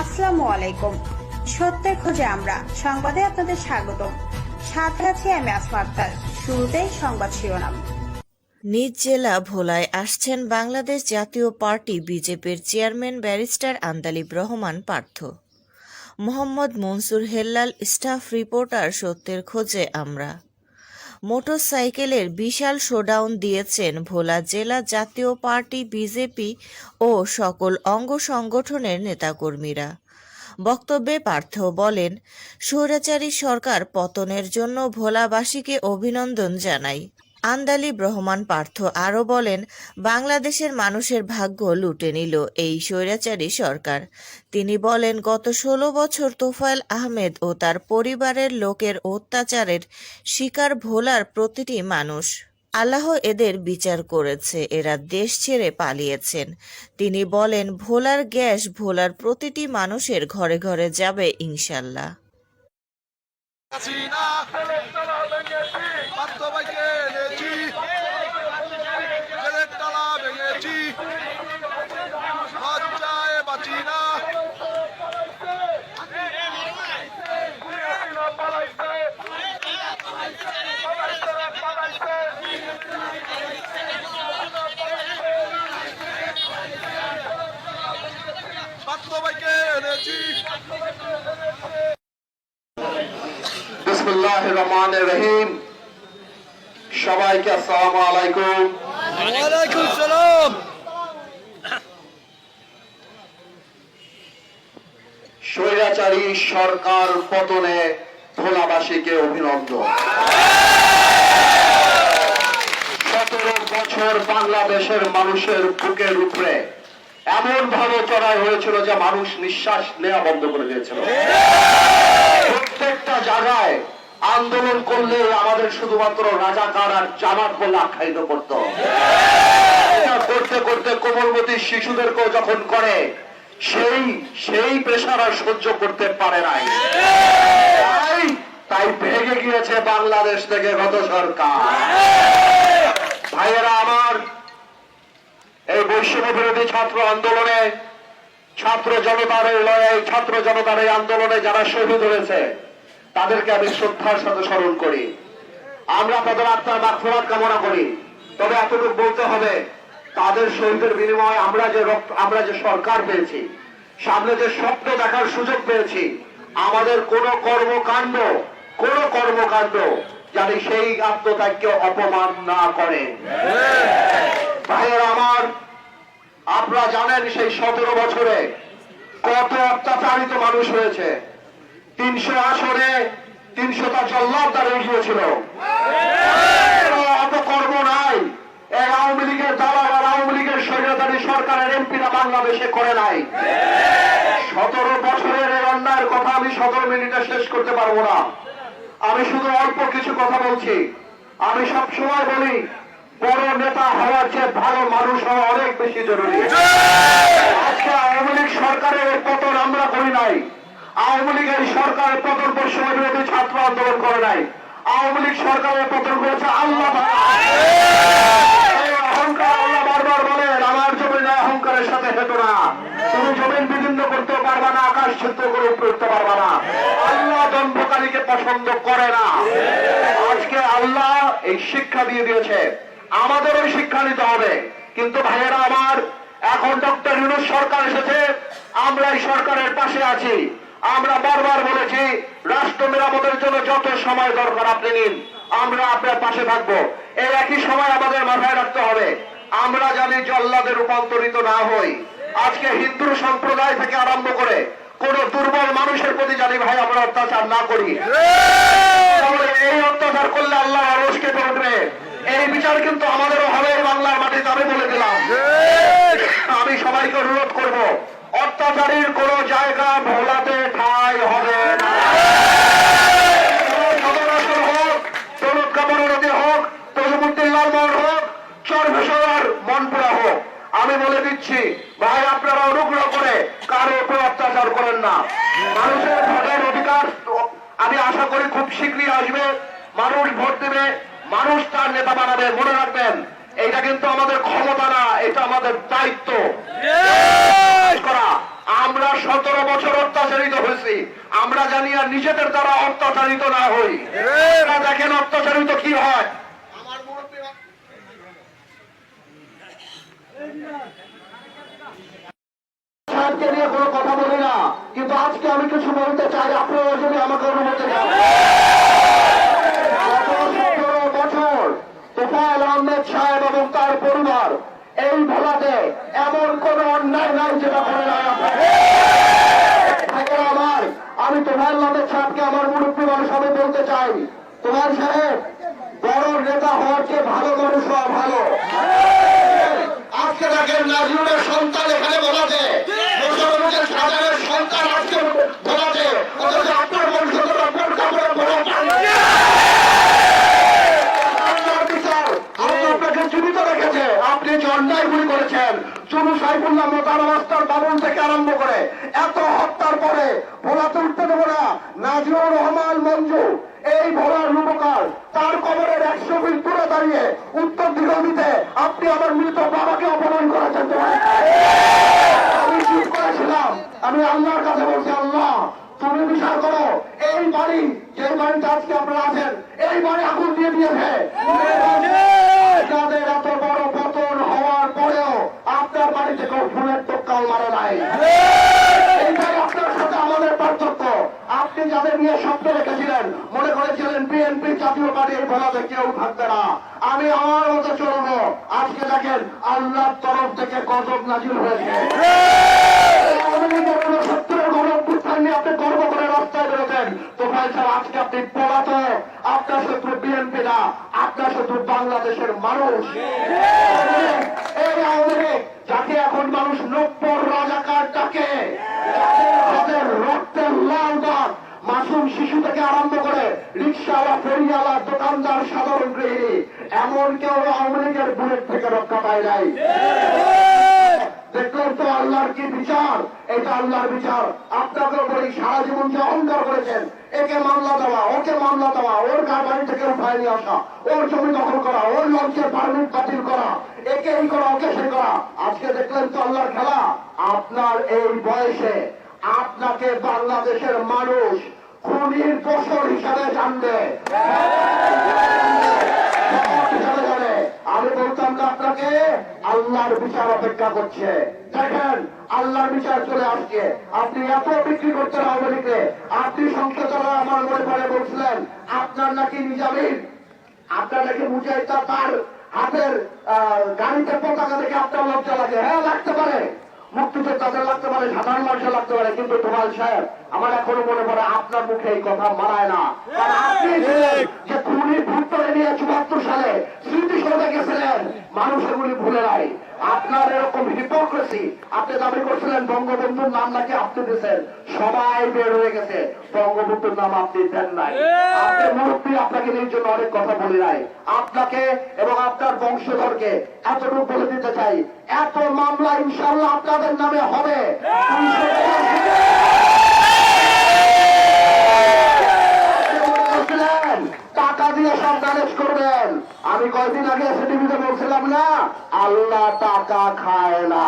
আসসালামু আলাইকুম। সত্যের খোঁজে আমরা। সংবাদে আপনাদের স্বাগতম। সাথে আছি আমি আসমা আক্তার। শুরুতেই সংবাদ শিরোনাম। নিজ জেলা ভোলায় আসছেন বাংলাদেশ জাতীয় পার্টি বিজেপির chairman barrister Andaleeb Rahman Partha. Mohammad Mansur Hellal, staff reporter সত্যের খোঁজে আমরা। মোটরসাইকেলের বিশাল শোডাউন দিয়েছেন ভোলা জেলা জাতীয় পার্টি, বিজেপি ও সকল অঙ্গ সংগঠনের নেতাকর্মীরা। বক্তব্যে পার্থ বলেন, স্বৈরাচারী সরকার পতনের জন্য ভোলাবাসীকে অভিনন্দন জানাই। আন্দালিব রহমান পার্থ আরও বলেন, বাংলাদেশের মানুষের ভাগ্য লুটে নিল এই স্বৈরাচারী সরকার। তিনি বলেন, গত ষোলো বছর তোফায়েল আহমেদ ও তার পরিবারের লোকের অত্যাচারের শিকার ভোলার প্রতিটি মানুষ। আল্লাহ এদের বিচার করেছে, এরা দেশ ছেড়ে পালিয়েছেন। তিনি বলেন, ভোলার গ্যাস ভোলার প্রতিটি মানুষের ঘরে ঘরে যাবে ইনশাল্লাহ। রহমান রহিম। সবাইকে আসসালামু আলাইকুম। ওয়ালাইকুম সালাম। স্বৈরাচারী সরকার পতনে ভোলাবাসীকে অভিনন্দন। সতেরো বছর বাংলাদেশের মানুষের বুকের উপরে এমন ভাবে চড়াই হয়েছিল যে মানুষ নিঃশ্বাস নেওয়া বন্ধ করে দিয়েছিল। প্রত্যেকটা জায়গায় আন্দোলন করলে আমাদের শুধুমাত্র রাজাকার আর জামাত বলে আখ্যায়িত করত। করতে করতে কোমলমতি শিশুদেরকেও যখন করে, সেই সেই প্রেশার আর সহ্য করতে পারে নাই। তাই ভেঙে গিয়েছে বাংলাদেশ থেকে গত সরকার। ভাইয়েরা আমার, এই বৈষম্য বিরোধী ছাত্র আন্দোলনে ছাত্র জনতার লড়াই, ছাত্র জনতার এই আন্দোলনে যারা শহীদ হয়েছে তাদেরকে আমি শ্রদ্ধার সাথে স্মরণ করি। আমরা তাদের আত্মার মাফরাত কামনা করি। তবে এতটুকু বলতে হবে, তাদের শহীদের বিনিময়ে আমরা যে রক্ত, আমরা যে সরকার পেয়েছি, সামনে যে স্বপ্ন দেখার সুযোগ পেয়েছি, আমাদের কোন কর্মকাণ্ড কোন কর্মকাণ্ড জানি সেই আত্মত্যাগকে অপমান না করে। ভাইয়ের আমার, আপনারা জানেন সেই সতেরো বছরে কত অত্যাচারিত মানুষ হয়েছে। তিনশো আসনে তিনশোটা জল্লাদ দাঁড়িয়ে গিয়েছিল অত কর্ম নাই। এই আওয়ামী লীগের দালাল আওয়ামী লীগের স্বৈরাচারী সরকারের এমপিরা বাংলাদেশে করে নাই। সতেরো বছরের এই অন্যায়ের কথা আমি সতেরো মিনিটে শেষ করতে পারব না। আমি শুধু অল্প কিছু কথা বলছি। আমি সব সময় বলি, বড় নেতা হওয়ার চেয়ে ভালো মানুষ হওয়া অনেক বেশি জরুরি। আজকে আওয়ামী লীগ সরকারের পতন আমরা করি নাই। আওয়ামী লীগের সরকারের পতন বৈষম্য বিরোধী ছাত্র আন্দোলন করে নাই। আওয়ামী লীগ সরকারের পতন করেছে আল্লাহ অহংকার আল্লাহ আজকে আল্লাহ এই শিক্ষা দিয়ে দিয়েছে। আমাদেরও শিক্ষা নিতে হবে। কিন্তু ভাইয়েরা আমার, এখন ডক্টর ইউনুস সরকার এসেছে আমরা এই সরকারের পাশে আছি। আমরা বারবার বলেছি, রাষ্ট্র মেরামতের জন্য যত সময় দরকার আপনি নিন, আমরা আপনার পাশে থাকব। এই একই সময় আমাদের মাথায় রাখতে হবে। আমরা জানি জল্লাদে রূপান্তরিত না হই। আজকে হিন্দু সম্প্রদায় থেকে আরম্ভ করে কোন দুর্বল মানুষের প্রতি জানি ভাই আমরা অত্যাচার না করি। এই অত্যাচার করলে আল্লাহ মানুষকে উঠবে এই বিচার কিন্তু আমাদেরও হবে, বাংলার মাটিতে আমি বলে দিলাম। আমি সবাইকে অনুরোধ করব অত্যাচারীর কোন জায়গা ভোলাতে ঠাই হবে আমি বলে দিচ্ছি, ভাই, আপনারা অনুগ্রহ করে কারও উপর অত্যাচার করেন না। মানুষের ভোটের অধিকার, আমি আশা করি খুব শীঘ্রই আসবে, মানুষ ভোট দেবে, মানুষ তার নেতা বানাবে, মনে রাখবেন এটা কিন্তু আমাদের ক্ষমতা না, এটা আমাদের দায়িত্ব। সতেরো বছর অত্যাচারিত হয়েছি। আমরা জানি আর নিজেদের দ্বারা অত্যাচারিত না হই। দেখেন অত্যাচারিত কি হয়। না। তার পরিবার এই ভোলাতে এমন কোন অন্যায় নাই যেটা করে নাই ভাইয়েরা আমার আহমেদ সাহেবকে আমার মুরব্বী মানুষ আমি বলতে চাই। তোমার সাহেব, বড় নেতা হওয়ার চেয়ে ভালো মানুষ হওয়া ভালো। আজকে দেখেন নাজিউলের সন্তান এখানে বলাতে আপনার আপনি করেছেন থেকে আরম্ভ করে, এত হত্যার পরে দেবো না নাজিউর রহমান মঞ্জু, এই ভোলার রূপকার, তার কবরের একশো ফিট দূরে দাঁড়িয়ে উত্তর দিকে আপনি আমার মৃত বাবাকে অপমান করেছেন আমি চুপ করেছিলাম। আমি আল্লাহর কাছে বলছি, আল্লাহ, তুমি বিচার করো। এই বাড়ি, যে বাড়িতে আজকে আপনারা আছেন, এই বাড়ি আগুন দিয়ে দিয়েছে। যাদের এত বড় পতন হওয়ার পরেও আপনার বাড়িতে কেউ ফুলের টোকাল মারে নাই। এইটাই আপনার সাথে আমাদের পার্থক্য। আপনি যাদের নিয়ে স্বপ্ন রেখেছিলেন, মনে করেছিলেন বিএনপি জাতীয় পার্টি এই বলাতে কেউ থাকবে না। আমি আমার মতো চলবো। আজকে দেখেন আল্লাহর তরফ থেকে গজব নাজিল হয়েছে। আপনার শত্রু বাংলাদেশের মানুষ। যাকে এখন মানুষ নব্বর রাজাকার ডাকে শিশু থেকে আরম্ভ করে রিক্সাওয়ালা, ফেরিওয়ালা, দোকানদার, সাধারণ গৃহিণী এমন কেউ আওয়ামী লীগের বুলেট থেকে রক্ষা পায় নাই। দেখলেন তো আল্লাহর কি বিচার? এটা আল্লাহর বিচার। আপনাকে বলি, সারা জীবন যে অহংকার করেছেন, একে মামলা দেওয়া, ওকে মামলা দেওয়া, ওর গা বাড়ি থেকে উঠায় নিয়ে আসা, ওর জমি দখল করা, ওর লঞ্চের পারমিট বাতিল করা, একে এই করা, ওকে সে করা। আজকে দেখলেন তো আল্লাহর খেলা। আপনার এই বয়সে আপনাকে বাংলাদেশের মানুষ খুনির দোষর হিসাবে জানবে। আমি বলতাম না আপনাকে আল্লাহর বিচার অপেক্ষা করছে। দেখেন, আল্লাহর বিচার চলে আসছে। আপনি এত বিক্রি করছেন আওয়ামী লীগকে আপনি সংসদ চালায় আমার মনে পড়ে বলছিলেন, আপনার নাকি নিজামিন আপনার নাকি মুজাহিদা তার হাতের গাড়িতে পতাকা দেখে আপনার লজ্জা লাগে। হ্যাঁ লাগতে পারে। মুক্তিযোদ্ধাদের লাগতে পারে সাধারণ মানুষের লাগতে পারে কিন্তু তোমাল সাহেব আমার এখনও মনে পড়ে আপনার মুখে এই কথা মারায় না। কারণ আপনি যে খুনি ভুট্টরে নিয়ে চুয়াত্তর সালে স্মৃতি সরে গেছিলেন। মানুষের এগুলি ভুলে নাই। আপনার এরকম হিপোক্রেসি আপনি দাবি করছিলেন বঙ্গবন্ধুর নাম নাকি আপনি দিয়েছেন। সবাই বের হয়ে গেছে। বঙ্গবন্ধুর নাম আপনি দেন নাই। আপনার মুরব্বী আপনাকে নিয়ে জন্য অনেক কথা বলি নাই। আপনাকে এবং আপনার বংশধরকে এতটুকু বলে দিতে চাই। এত মামলা ইনশাল্লাহ আপনাদের নামে হবে। টাকা দিয়ে সব ম্যানেজ করবেন। আমি কয়েকদিন আগে এসে টিভিতে বলছিলাম না আল্লাহ টাকা খায় না।